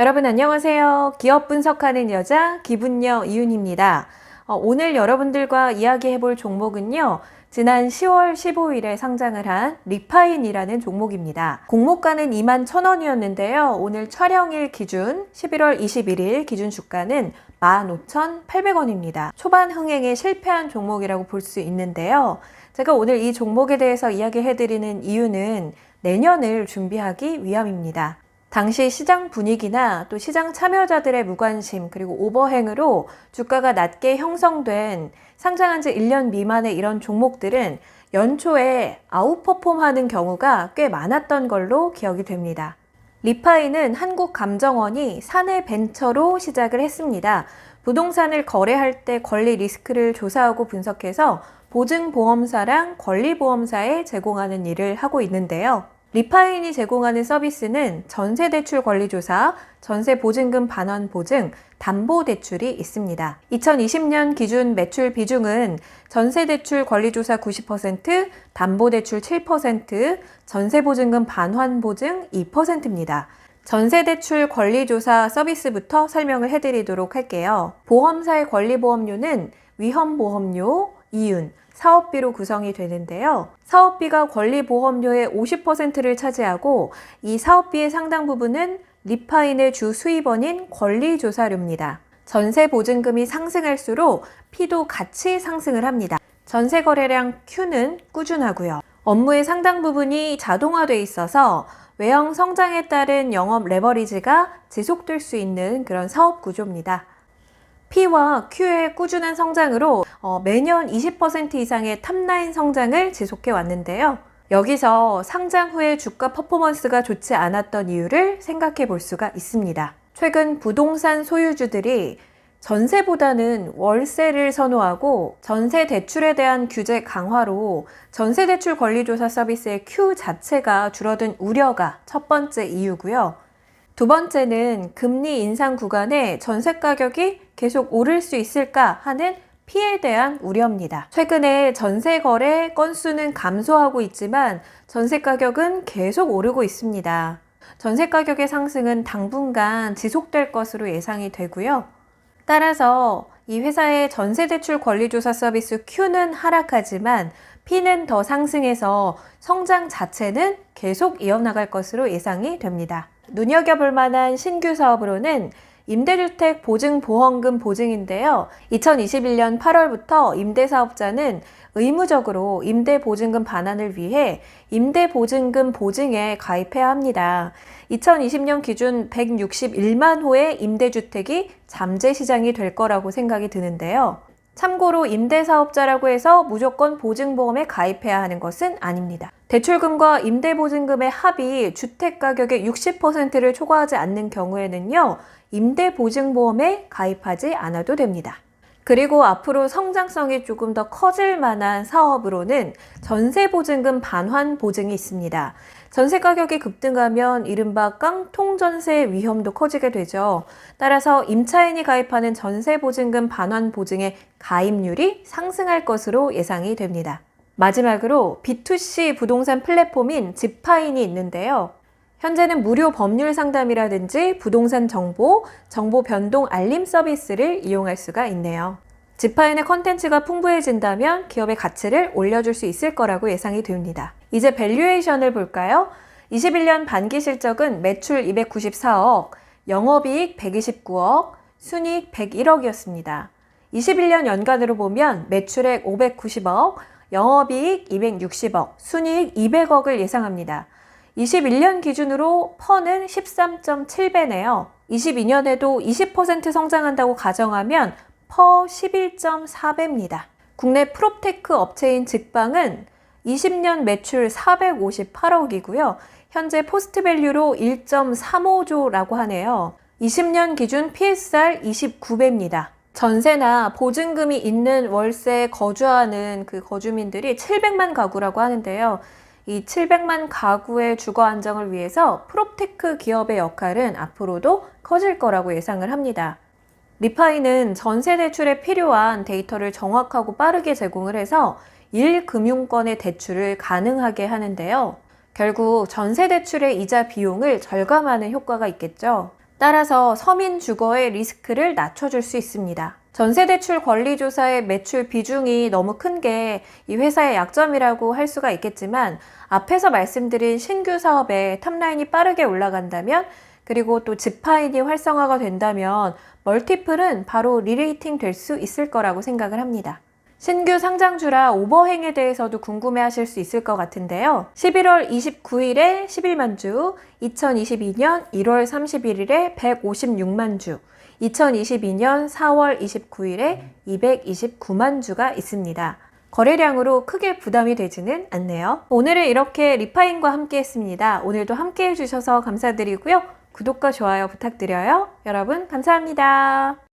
여러분 안녕하세요. 기업 분석하는 여자 기분녀 이윤입니다. 어, 오늘 여러분들과 이야기해 볼 종목은요. 지난 10월 15일에 상장을 한 리파인이라는 종목입니다. 공모가는 2만 1,000원이었는데요. 오늘 촬영일 기준 11월 21일 기준 주가는 15,800원입니다. 초반 흥행에 실패한 종목이라고 볼 수 있는데요. 제가 오늘 이 종목에 대해서 이야기해 드리는 이유는 내년을 준비하기 위함입니다. 당시 시장 분위기나 또 시장 참여자들의 무관심 그리고 오버행으로 주가가 낮게 형성된 상장한 지 1년 미만의 이런 종목들은 연초에 아웃퍼폼 하는 경우가 꽤 많았던 걸로 기억이 됩니다. 리파이는 한국감정원이 사내 벤처로 시작을 했습니다. 부동산을 거래할 때 권리 리스크를 조사하고 분석해서 보증보험사랑 권리보험사에 제공하는 일을 하고 있는데요. 리파인이 제공하는 서비스는 전세대출 권리조사, 전세보증금 반환 보증, 담보대출이 있습니다. 2020년 기준 매출 비중은 전세대출 권리조사 90%, 담보대출 7%, 전세보증금 반환 보증 2%입니다. 전세대출 권리조사 서비스부터 설명을 해드리도록 할게요. 보험사의 권리보험료는 위험보험료, 이윤, 사업비로 구성이 되는데요. 사업비가 권리보험료의 50%를 차지하고 이 사업비의 상당 부분은 리파인의 주 수입원인 권리조사료입니다. 전세 보증금이 상승할수록 피도 같이 상승을 합니다. 전세 거래량 Q는 꾸준하고요. 업무의 상당 부분이 자동화돼 있어서 외형 성장에 따른 영업 레버리지가 지속될 수 있는 그런 사업 구조입니다. P와 Q의 꾸준한 성장으로 어, 매년 20% 이상의 탑라인 성장을 지속해 왔는데요. 여기서 상장 후에 주가 퍼포먼스가 좋지 않았던 이유를 생각해 볼 수가 있습니다. 최근 부동산 소유주들이 전세보다는 월세를 선호하고 전세 대출에 대한 규제 강화로 전세 대출 권리조사 서비스의 Q 자체가 줄어든 우려가 첫 번째 이유고요. 두 번째는 금리 인상 구간에 전세 가격이 계속 오를 수 있을까 하는 피해에 대한 우려입니다. 최근에 전세 거래 건수는 감소하고 있지만 전세 가격은 계속 오르고 있습니다. 전세 가격의 상승은 당분간 지속될 것으로 예상이 되고요. 따라서 이 회사의 전세 대출 권리 조사 서비스 Q는 하락하지만 P는 더 상승해서 성장 자체는 계속 이어나갈 것으로 예상이 됩니다. 눈여겨볼 만한 신규 사업으로는 임대주택 보증보험금 보증인데요. 2021년 8월부터 임대사업자는 의무적으로 임대보증금 반환을 위해 임대보증금 보증에 가입해야 합니다. 2020년 기준 161만 호의 임대주택이 잠재 시장이 될 거라고 생각이 드는데요. 참고로 임대사업자라고 해서 무조건 보증보험에 가입해야 하는 것은 아닙니다. 대출금과 임대보증금의 합이 주택가격의 60%를 초과하지 않는 경우에는요, 임대보증보험에 가입하지 않아도 됩니다. 그리고 앞으로 성장성이 조금 더 커질 만한 사업으로는 전세보증금 반환 보증이 있습니다. 전세 가격이 급등하면 이른바 깡통 전세 위험도 커지게 되죠. 따라서 임차인이 가입하는 전세 보증금 반환 보증의 가입률이 상승할 것으로 예상이 됩니다. 마지막으로 B2C 부동산 플랫폼인 지파인이 있는데요. 현재는 무료 법률 상담이라든지 부동산 정보, 정보 변동 알림 서비스를 이용할 수가 있네요. 지파인의 컨텐츠가 풍부해진다면 기업의 가치를 올려줄 수 있을 거라고 예상이 됩니다. 이제 밸류에이션을 볼까요? 21년 반기 실적은 매출 294억, 영업이익 129억, 순이익 101억이었습니다. 21년 연간으로 보면 매출액 590억, 영업이익 260억, 순이익 200억을 예상합니다. 21년 기준으로 퍼는 13.7배네요. 22년에도 20% 성장한다고 가정하면 퍼 11.4배입니다. 국내 프롭테크 업체인 직방은 20년 매출 458억이고요. 현재 포스트 밸류로 1.35조라고 하네요. 20년 기준 PSR 29배입니다. 전세나 보증금이 있는 월세에 거주하는 그 거주민들이 700만 가구라고 하는데요. 이 700만 가구의 주거 안정을 위해서 프롭테크 기업의 역할은 앞으로도 커질 거라고 예상을 합니다. 리파이는 전세 대출에 필요한 데이터를 정확하고 빠르게 제공을 해서 1금융권의 대출을 가능하게 하는데요. 결국 전세 대출의 이자 비용을 절감하는 효과가 있겠죠. 따라서 서민 주거의 리스크를 낮춰줄 수 있습니다. 전세대출 권리조사의 매출 비중이 너무 큰 게 이 회사의 약점이라고 할 수가 있겠지만 앞에서 말씀드린 신규 사업에 탑라인이 빠르게 올라간다면 그리고 또 집파인이 활성화가 된다면 멀티플은 바로 리레이팅 될 수 있을 거라고 생각을 합니다. 신규 상장주라 오버행에 대해서도 궁금해 하실 수 있을 것 같은데요. 11월 29일에 11만 주, 2022년 1월 31일에 156만 주, 2022년 4월 29일에 229만 주가 있습니다. 거래량으로 크게 부담이 되지는 않네요. 오늘은 이렇게 리파인과 함께 했습니다. 오늘도 함께 해주셔서 감사드리고요. 구독과 좋아요 부탁드려요. 여러분, 감사합니다.